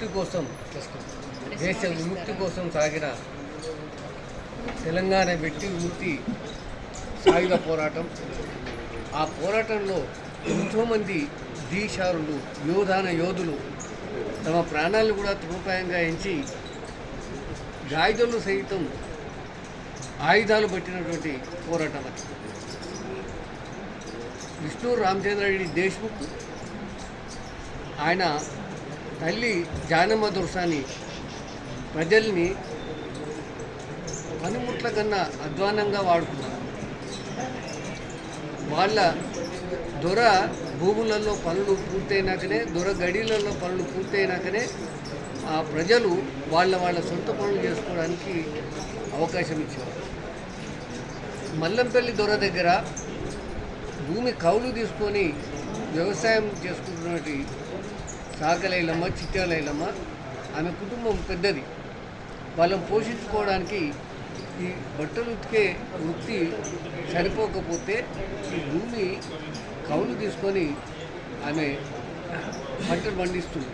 విముక్తి కోసం దేశ విముక్తి కోసం సాగిన తెలంగాణ వ్యక్తి విముక్తి సాయుధ పోరాటం. ఆ పోరాటంలో ఎంతోమంది దీశారులు యోధాన యోధులు తమ ప్రాణాలను కూడా తృపాయంగా ఎంచి గాయదులు సైతం ఆయుధాలు పట్టినటువంటి పోరాటం అది. విష్ణు రామచంద్ర రెడ్డి దేశ్ముఖ్ ఆయన తల్లి జానమ్మ దుర్సాని ప్రజల్ని పనిముట్ల కన్నా అధ్వానంగా వాడుకున్నారు వాళ్ళ దొర భూములలో పనులు పూర్తయినాకనే దొర గడిలలో పనులు పూర్తయినాకనే ఆ ప్రజలు వాళ్ళ వాళ్ళ సొంత పనులు చేసుకోవడానికి అవకాశం ఇచ్చారు. మల్లంపల్లి దొర దగ్గర భూమి కౌలు తీసుకొని వ్యవసాయం చేసుకుంటున్నటువంటి సాకలైలమ్మ చిట్టాలైలమ్మ ఆమె కుటుంబం పెద్దది. వాళ్ళని పోషించుకోవడానికి ఈ బట్టలు ఉతికే వృత్తి సరిపోకపోతే ఈ భూమి కౌలు తీసుకొని ఆమె పంటలు పండిస్తుంది.